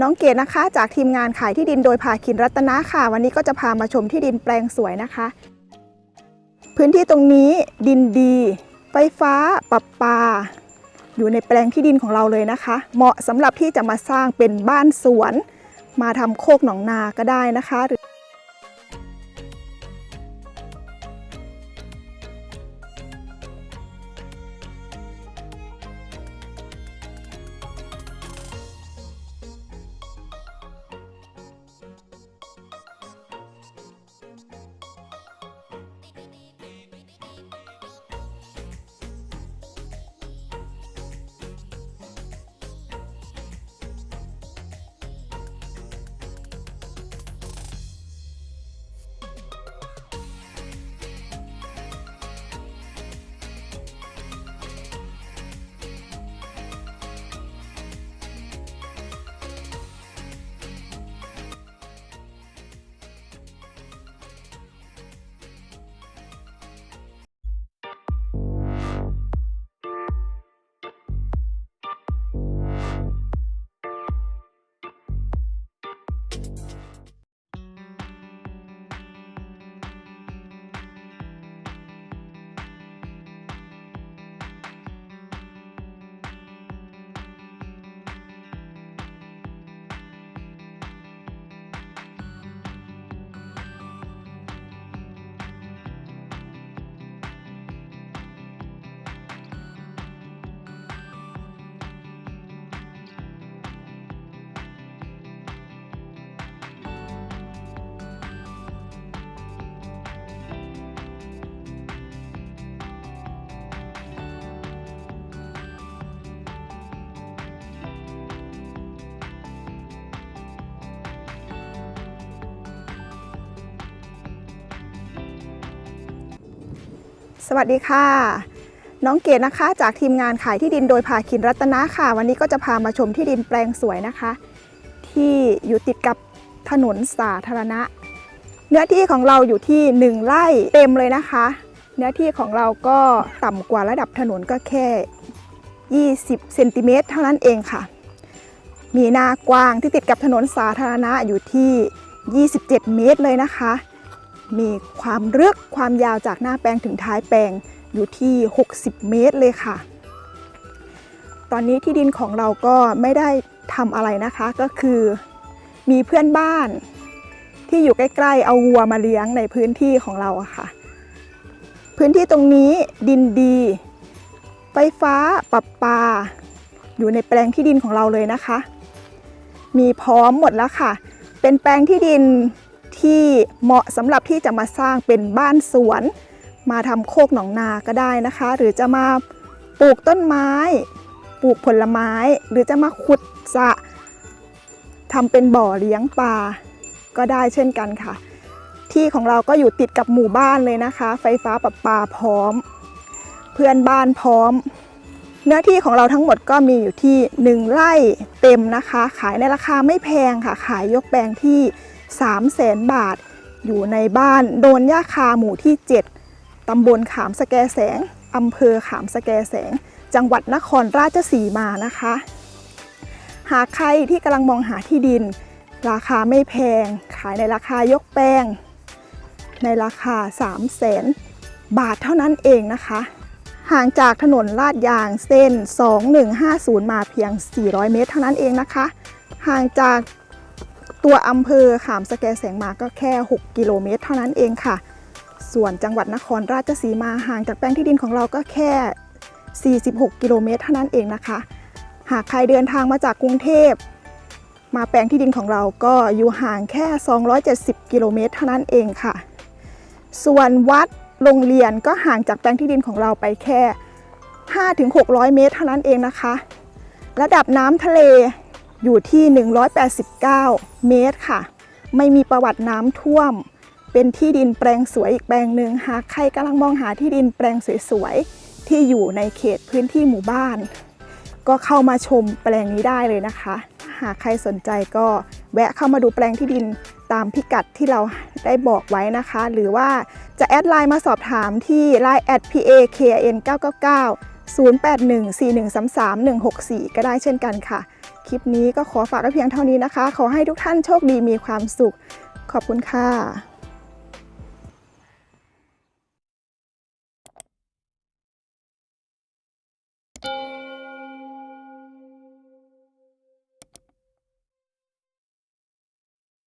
น้องเกดนะคะ จากทีมงานขายที่ดินโดยภาคินรัตนะค่ะ วันนี้ก็จะพามาชมที่ดินแปลงสวยนะคะ พื้นที่ตรงนี้ดินดี ไฟฟ้าประปา อยู่ในแปลงที่ดินของเราเลยนะคะ เหมาะสำหรับที่จะมาสร้างเป็นบ้านสวน มาทำโคกหนองนาก็ได้นะคะหรือ สวัสดีค่ะ น้องเกดนะคะ จากทีมงานขายที่ดินโดยภาคินรัตนะค่ะ วันนี้ก็จะพามาชมที่ดินแปลงสวยนะคะ ที่อยู่ติดกับถนนสาธารณะ เนื้อที่ของเราอยู่ที่ 1ไร่เต็มเลยนะคะ เนื้อที่ของเราก็ต่ำกว่าระดับถนนก็แค่ 20เซนติเมตรเท่านั้นเองค่ะ มีหน้ากว้างที่ติดกับถนนสาธารณะอยู่ที่ 27 เมตรเลยนะคะ มีความลึกความยาวจากหน้าแปลงถึงท้ายแปลงอยู่ที่ 60 เมตรเลยค่ะ ตอนนี้ที่ดินของเราก็ไม่ได้ทำอะไรนะคะก็คือมีเพื่อนบ้านที่อยู่ใกล้ๆ เอาวัวมาเลี้ยงในพื้นที่ของเราค่ะ พื้นที่ตรงนี้ดินดี ไฟฟ้าประปา อยู่ในแปลงที่ดินของเราเลยนะคะ มีพร้อมหมดแล้วค่ะ เป็นแปลงที่ดิน ที่เหมาะสำหรับที่จะมาสร้างเป็นบ้านสวน มาทำโคกหนองนาก็ได้นะคะ หรือจะมาปลูกต้นไม้ ปลูกผลไม้ หรือจะมาขุดสระทำเป็นบ่อเลี้ยงปลาก็ได้เช่นกันค่ะ ที่ของเราก็อยู่ติดกับหมู่บ้านเลยนะคะ ไฟฟ้าประปาพร้อม เพื่อนบ้านพร้อม เนื้อที่ของเราทั้งหมดก็มีอยู่ที่ 1ไร่เต็มนะคะ ขายในราคาไม่แพงค่ะ ขายยกแปลงที่ 3 0 0แสนบาท อยู่ในบ้านโดนย่าคาหมู่ที่ 7 ตำบลขามสแกแสง อำเภอขามสแกแสง จังหวัดนครราชสีมานะคะ หากใครที่กำลังมองหาที่ดิน ราคาไม่แพง ขายในราคายกแปลง ในราคา 3 0 0แสนบาทเท่านั้นเองนะคะ ห่างจากถนนลาดยางเส้น 2150 มาเพียง 400 เมตรเท่านั้นเองนะคะ ห่างจาก ตัวอำเภอขามสแกแสงมาก็แค่ 6 กิโลเมตร เท่านั้นเองค่ะ ส่วนจังหวัดนครราชสีมาห่างจากแปลงที่ดินของเราก็แค่ 46 กิโลเมตร เท่านั้นเองนะคะ หากใครเดินทางมาจากกรุงเทพ มาแปลงที่ดินของเราก็อยู่ห่างแค่ 270 กิโลเมตร เท่านั้นเองค่ะ ส่วนวัดโรงเรียนก็ห่างจากแปลงที่ดินของเราไปแค่ 5-600 เมตร เท่านั้นเองนะคะ ระดับน้ำทะเล อยู่ที่ 189 เมตรค่ะ ไม่มีประวัติน้ำท่วม เป็นที่ดินแปลงสวยอีกแปลงหนึ่งหากใครกำลังมองหาที่ดินแปลงสวยๆ ที่อยู่ในเขตพื้นที่หมู่บ้าน ก็เข้ามาชมแปลงนี้ได้เลยนะคะ หากใครสนใจก็แวะเข้ามาดูแปลงที่ดินตามพิกัดที่เราได้บอกไว้นะคะ หรือว่าจะแอดไลน์มาสอบถามที่ line at pa kn 999 0814133164 ก็ได้เช่นกันค่ะ คลิปนี้ก็ขอฝากไว้เพียงเท่านี้นะคะ ขอให้ทุกท่านโชคดีมีความสุข ขอบคุณค่ะ